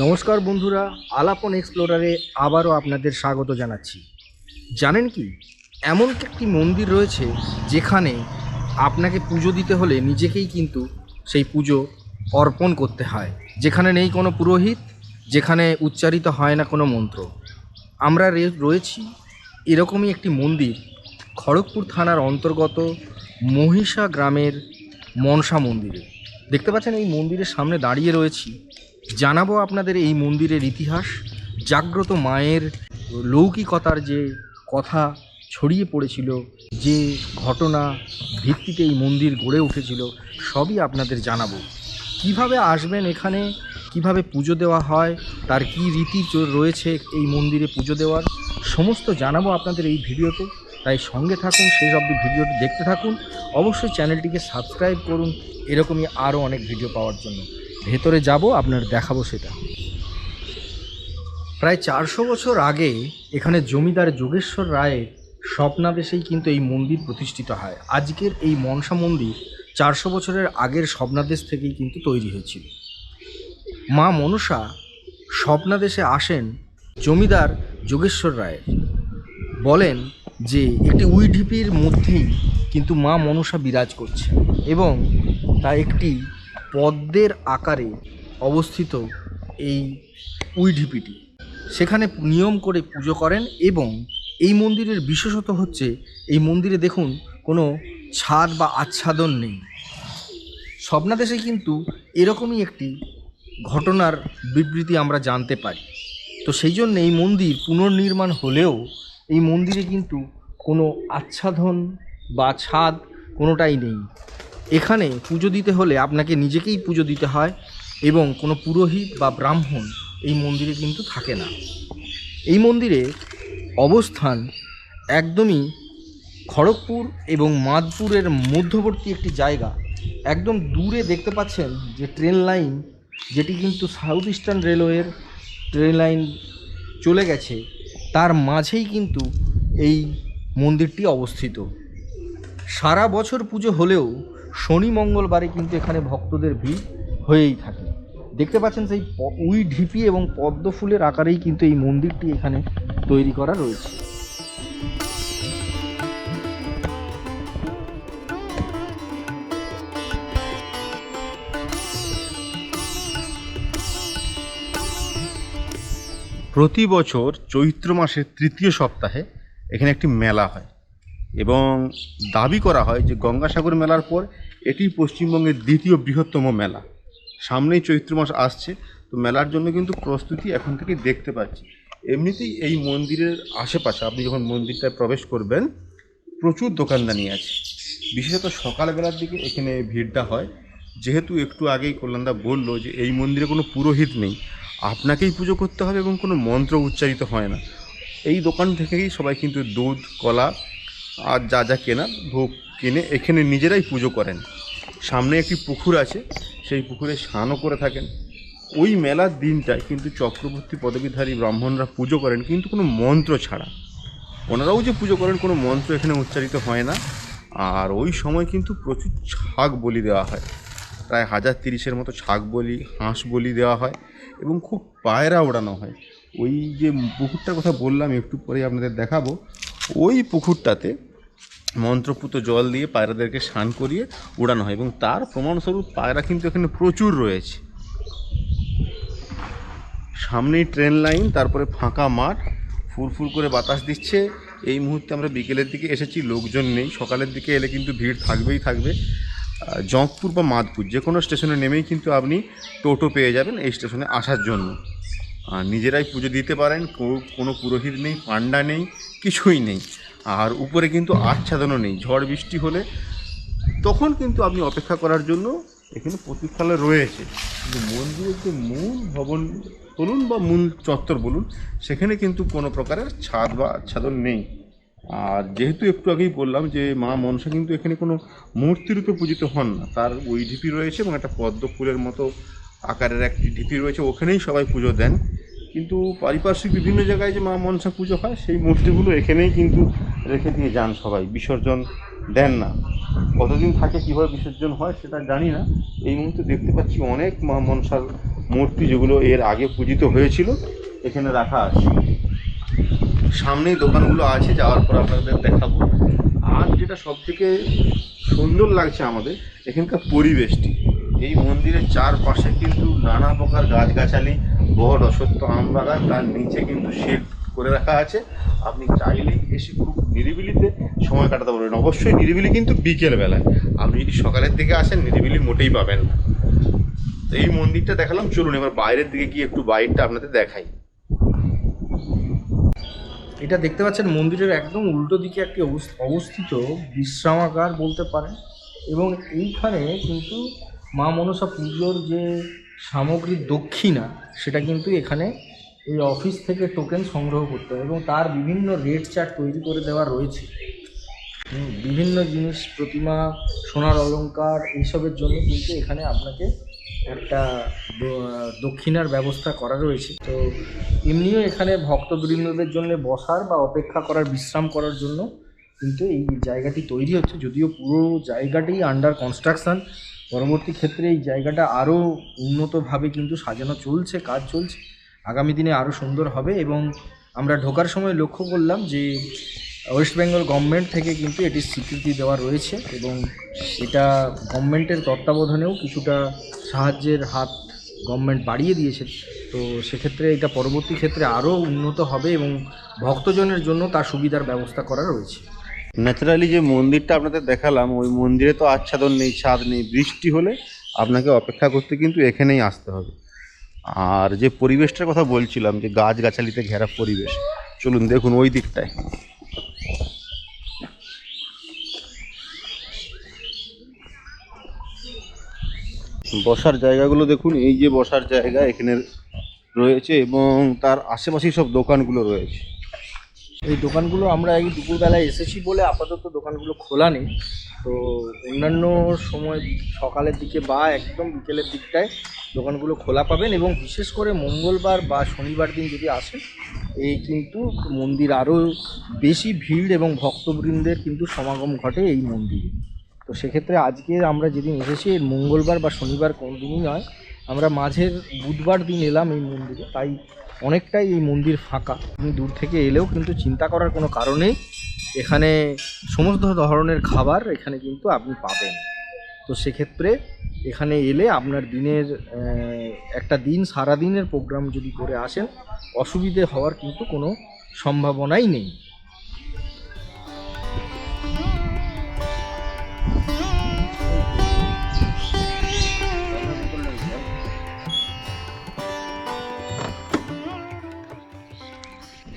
নমস্কার বন্ধুরা, আলাপন এক্সপ্লোরারে আবারও আপনাদের স্বাগত জানাচ্ছি। জানেন কি, এমন একটি মন্দির রয়েছে যেখানে আপনাকে পুজো দিতে হলে নিজেকেই কিন্তু সেই পুজো অর্পণ করতে হয়। যেখানে নেই কোনো পুরোহিত, যেখানে উচ্চারিত হয় না কোনো মন্ত্র। আমরা রয়েছি এরকমই একটি মন্দির খড়গপুর থানার অন্তর্গত মহিষা গ্রামের মনসা মন্দিরে। দেখতে পাচ্ছেন এই মন্দিরের সামনে দাঁড়িয়ে রয়েছি জানাব আপনাদের এই মন্দিরের ইতিহাস। জাগ্রত মায়ের লৌকিকতার যে কথা ছড়িয়ে পড়েছিল, যে ঘটনা ভিত্তিতে এই মন্দির গড়ে উঠেছিল, সবই আপনাদের জানাব। কীভাবে আসবেন এখানে? কীভাবে পুজো দেওয়া হয়? তার কি রীতি রয়েছে এই মন্দিরে পুজো দেওয়ার? সমস্ত জানাব আপনাদের এই ভিডিওতে। তাই সঙ্গে থাকুন সেই অবধি ভিডিওটি দেখতে থাকুন। অবশ্যই চ্যানেলটিকে সাবস্ক্রাইব করুন। এরকমই আরও অনেক ভিডিও পাওয়ার জন্য। ভেতরে যাব, আপনার দেখাবো সেটা। প্রায় চারশো বছর আগে এখানে জমিদার যোগেশ্বর রায়ের স্বপ্নাদেশেই কিন্তু এই মন্দির প্রতিষ্ঠিত হয়। আজকের এই মনসা মন্দির চারশো বছরের আগের স্বপ্নাদেশ থেকেই কিন্তু তৈরি হয়েছিল। মা মনসা স্বপ্নাদেশে আসেন জমিদার যোগেশ্বর রায়ের। বলেন যে একটি উইঢিপির মধ্যেই কিন্তু মা মনসা বিরাজ করছে এবং তা একটি পদ্মের আকারে অবস্থিত এই উইঢিপিটি। সেখানে নিয়ম করে পুজো করেন এবং এই মন্দিরের বিশেষত হচ্ছে, এই মন্দিরে দেখুন, কোনো ছাদ বা আচ্ছাদন নেই। স্বপ্নাদেশে কিন্তু এরকমই একটি ঘটনার বিবৃতি আমরা জানতে পারি। তো সেই জন্য এই মন্দির পুনর্নির্মাণ হলেও এই মন্দিরে কিন্তু কোনো আচ্ছাদন বা ছাদ কোনোটাই নেই। এখানে পুজো দিতে হলে আপনাকে নিজেকেই পুজো দিতে হয় এবং কোনো পুরোহিত বা ব্রাহ্মণ এই মন্দিরে কিন্তু থাকে না। এই মন্দিরে অবস্থান একদমই খড়গপুর এবং মাদপুরের মধ্যবর্তী একটি জায়গা। একদম দূরে দেখতে পাচ্ছেন যে ট্রেন লাইন, যেটি কিন্তু সাউথ ইস্টার্ন রেলওয়ের ট্রেন লাইন চলে গেছে, তার মাঝেই কিন্তু এই মন্দিরটি অবস্থিত। সারা বছর পুজো হলেও শনি মঙ্গলবারে কিন্তু এখানে ভক্তদের ভিড় হয়েই থাকে। দেখতে পাচ্ছেন সেই উই ঢিপি এবং পদ্ম ফুলের আকারেই কিন্তু এই মন্দিরটি এখানে তৈরি করা রয়েছে। প্রতি বছর চৈত্র মাসের তৃতীয় সপ্তাহে এখানে একটি মেলা হয়। এবং দাবি করা হয় যে গঙ্গাসাগর মেলার পর এটি পশ্চিমবঙ্গের দ্বিতীয় বৃহত্তম মেলা। সামনেই চৈত্র মাস আসছে, তো মেলার জন্য কিন্তু প্রস্তুতি এখন থেকে দেখতে পাচ্ছি। এমনিতেই এই মন্দিরের আশেপাশে আপনি যখন মন্দিরটায় প্রবেশ করবেন, প্রচুর দোকানদানি আছে। বিশেষত সকালবেলার দিকে এখানে ভিড়টা হয়। যেহেতু একটু আগেই কল্যাণদা বলল যে এই মন্দিরে কোনো পুরোহিত নেই, আপনাকেই পুজো করতে হবে এবং কোনো মন্ত্র উচ্চারিত হয় না। এই দোকান থেকেই সবাই কিন্তু দুধ, কলা আর যা যা কেনার ভোগ কিনে এখানে নিজেরাই পুজো করেন। সামনে একটি পুকুর আছে, সেই পুকুরে স্নানও করে থাকেন। ওই মেলার দিনটায় কিন্তু চক্রবর্তী পদবীধারী ব্রাহ্মণরা পুজো করেন, কিন্তু কোনো মন্ত্র ছাড়া। ওনারাও যে পুজো করেন, কোনো মন্ত্র এখানে উচ্চারিত হয় না। আর ওই সময় কিন্তু প্রচুর ছাগ বলি দেওয়া হয়। প্রায় হাজার তিরিশের মতো ছাগ বলি, হাঁস বলি দেওয়া হয় এবং খুব পায়রা ওড়ানো হয়। ওই যে পুকুরটার কথা বললাম, একটু পরে আপনাদের দেখাবো। ওই পুকুরটাতে মন্ত্রপুত জল দিয়ে পায়রাদেরকে স্নান করিয়ে উড়ানো হয় এবং তার প্রমাণস্বরূপ পায়রা কিন্তু এখানে প্রচুর রয়েছে। সামনেই ট্রেন লাইন তারপরে ফাঁকা মাঠ ফুরফুর করে বাতাস দিচ্ছে। এই মুহূর্তে আমরা বিকেলের দিকে এসেছি লোকজন নেই। সকালের দিকে এলে কিন্তু ভিড় থাকবেই থাকবে। আহ, জঁকপুর বা মাদপুর যে কোনো স্টেশনে নেমেই কিন্তু আপনি টোটো পেয়ে যাবেন এই স্টেশনে আসার জন্য। নিজেরাই পুজো দিতে পারেন কোনো পুরোহিত নেই পান্ডা নেই, কিছুই নেই। আর উপরে কিন্তু আচ্ছাদনও নেই, ঝড় বৃষ্টি হলে তখন কিন্তু আপনি অপেক্ষা করার জন্য এখানে প্রতীক্ষালয় রয়েছে। কিন্তু মন্দিরের যে মূল ভবন বলুন বা মূল চত্বর বলুন, সেখানে কিন্তু কোনো প্রকারের ছাদ বা আচ্ছাদন নেই। আর যেহেতু একটু আগেই বললাম যে মা মনসা কিন্তু এখানে কোনো মূর্তিরূপে পূজিত হন না, তার ওই ঢিপি রয়েছে এবং একটা পদ্ম ফুলের মতো আকারের একটি ঢিপি রয়েছে, ওখানেই সবাই পুজো দেন। কিন্তু পারিপার্শ্বিক বিভিন্ন জায়গায় যে মা মনসা পুজো হয়, সেই মূর্তিগুলো এখানেই কিন্তু রেখে দিয়ে যান সবাই। বিসর্জন দেন না। কতদিন থাকে, কীভাবে বিসর্জন হয় সেটা জানি না। এই মুহূর্তে দেখতে পাচ্ছি অনেক মা মনসার মূর্তি যেগুলো এর আগে পূজিত হয়েছিল, এখানে রাখা আছে। সামনেই দোকানগুলো আছে, যাওয়ার পর আপনাদের দেখাবো। আর যেটা সব থেকে সুন্দর লাগছে আমাদের, এখানকার পরিবেশটি। এই মন্দিরের চারপাশে কিন্তু নানা প্রকার গাছগাছালি বট অসত্য আম বাগান, তার নিচে কিন্তু শেড করে রাখা আছে। আপনি চাইলেই এসে খুব নিরিবিলিতে সময় কাটাতে পারবেন। অবশ্যই নিরিবিলি কিন্তু বিকেল বেলায় আপনি যদি সকালের দিকে আসেন, নিরিবিলি মোটেই পাবেন না। এই মন্দিরটা দেখালাম। চলুন এবার বাইরের দিকে গিয়ে একটু বাইরটা আপনাদের দেখাই। এটা দেখতে পাচ্ছেন, মন্দিরের একদম উল্টো দিকে একটি অবস- অবস্থিত বিশ্রামাগার বলতে পারেন। এবং এইখানে কিন্তু মা মনসা পুজোর যে সামগ্রীর দক্ষিণা, সেটা কিন্তু এখানে এই অফিস থেকে টোকেন সংগ্রহ করতে হয় এবং তার বিভিন্ন রেট চার্ট তৈরি করে দেওয়া রয়েছে। বিভিন্ন জিনিস, প্রতিমা, সোনার অলংকার, এইসবের জন্য কিন্তু এখানে আপনাকে একটা দক্ষিণার ব্যবস্থা করা রয়েছে। তো এমনিও এখানে ভক্তবৃন্দদের জন্য বসার বা অপেক্ষা করার, বিশ্রাম করার জন্য কিন্তু এই জায়গাটি তৈরি হচ্ছে। যদিও পুরো জায়গাটি আন্ডার কনস্ট্রাকশন পরবর্তী ক্ষেত্রে এই জায়গাটা আরও উন্নতভাবে কিন্তু সাজানো চলছে, কাজ চলছে। আগামী দিনে আরও সুন্দর হবে এবং আমরা ঢোকার সময় লক্ষ্য করলাম যে ওয়েস্ট বেঙ্গল গভর্নমেন্ট থেকে কিন্তু এটির স্বীকৃতি দেওয়া রয়েছে এবং এটা গভর্নমেন্টের তত্ত্বাবধানেও কিছুটা সাহায্যের হাত গভর্নমেন্ট বাড়িয়ে দিয়েছে। তো সেক্ষেত্রে এটা পরবর্তী ক্ষেত্রে আরও উন্নত হবে এবং ভক্তজনের জন্য তার সুবিধার ব্যবস্থা করা রয়েছে। ন্যাচারালি যে মন্দিরটা আপনাদের দেখালাম, ওই মন্দিরে তো আচ্ছাদন নেই ছাদ নেই, বৃষ্টি হলে আপনাকে অপেক্ষা করতে কিন্তু এখানেই আসতে হবে। আর যে পরিবেশটার কথা বলছিলাম, যে গাছগাছালিতে ঘেরা পরিবেশ, চলুন দেখুন ওই দিকটায়। বসার জায়গাগুলো দেখুন, এই যে বসার জায়গা এখানে রয়েছে এবং তার আশেপাশেই সব দোকানগুলো রয়েছে। এই দোকানগুলো আমরা এই দুপুরবেলায় এসেছি বলে আপাতত দোকানগুলো খোলা নেই। তো অন্যান্য সময় সকালের দিকে বা একদম বিকেলের দিকটায় দোকানগুলো খোলা পাবেন এবং বিশেষ করে মঙ্গলবার বা শনিবার দিন যদি আসেন, এই কিন্তু মন্দির আরও বেশি ভিড় এবং ভক্তবৃন্দের কিন্তু সমাগম ঘটে এই মন্দিরে। তো সেক্ষেত্রে আজকে আমরা যেদিন এসেছি মঙ্গলবার বা শনিবার কোন দিনই নয়, আমরা মাঝের বুধবার দিন এলাম এই মন্দিরে, তাই অনেকটাই এই মন্দির ফাঁকা। আপনি দূর থেকে এলেও কিন্তু চিন্তা করার কোনো কারণেই এখানে সমস্ত ধরনের খাবার এখানে কিন্তু আপনি পাবেন। তো সেক্ষেত্রে এখানে এলে আপনার দিনের একটা দিন সারা দিনের প্রোগ্রাম যদি করে আসেন, অসুবিধে হওয়ার কিন্তু কোনো সম্ভাবনাই নেই।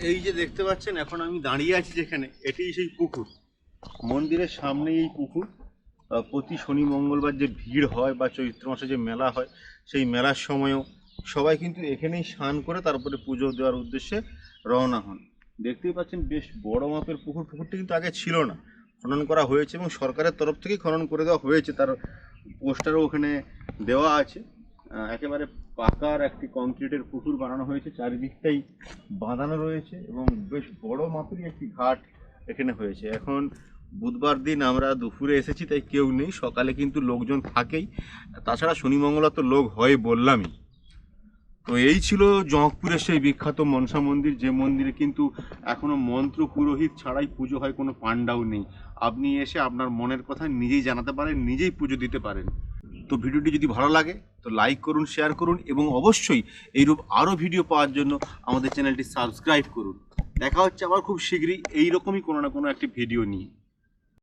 এই যে দেখতে পাচ্ছেন, এখন আমি দাঁড়িয়ে আছি যেখানে, এটাই সেই পুকুর। মন্দিরের সামনে এই পুকুর। প্রতি শনি, মঙ্গলবার যে ভিড় হয় বা চৈত্র মাসে যে মেলা হয়, সেই মেলার সময়ও সবাই কিন্তু এখানেই স্নান করে তারপরে পুজো দেওয়ার উদ্দেশ্যে রওনা হন। দেখতেই পাচ্ছেন, বেশ বড় মাপের পুকুর। পুকুরটি কিন্তু আগে ছিল না। খনন করা হয়েছে এবং সরকারের তরফ থেকেই খনন করে দেওয়া হয়েছে। তার পোস্টারও ওখানে দেওয়া আছে। একেবারে পাকার একটি কংক্রিটের পুকুর বানানো হয়েছে, চারিদিকটাই বাঁধানো রয়েছে এবং বেশ বড় মাপেরই একটি ঘাট এখানে হয়েছে। এখন বুধবার দিন আমরা দুপুরে এসেছি, তাই কেউ নেই, সকালে কিন্তু লোকজন থাকেই। তাছাড়া শনি মঙ্গলবার তো লোক হয় বললামই। তো এই ছিল জঙ্কপুরের সেই বিখ্যাত মনসা মন্দির, যে মন্দিরে কিন্তু এখনও মন্ত্র পুরোহিত ছাড়াই পুজো হয়, কোনো পান্ডাও নেই। আপনি এসে আপনার মনের কথা নিজেই জানাতে পারেন, নিজেই পুজো দিতে পারেন। তো ভিডিওটি যদি ভালো লাগে, তো লাইক করুন শেয়ার করুন এবং অবশ্যই এইরূপ আরও ভিডিও পাওয়ার জন্য আমাদের চ্যানেলটি সাবস্ক্রাইব করুন। দেখা হচ্ছে আবার খুব শীঘ্রই এইরকমই কোনো না কোনো একটি ভিডিও নিয়ে।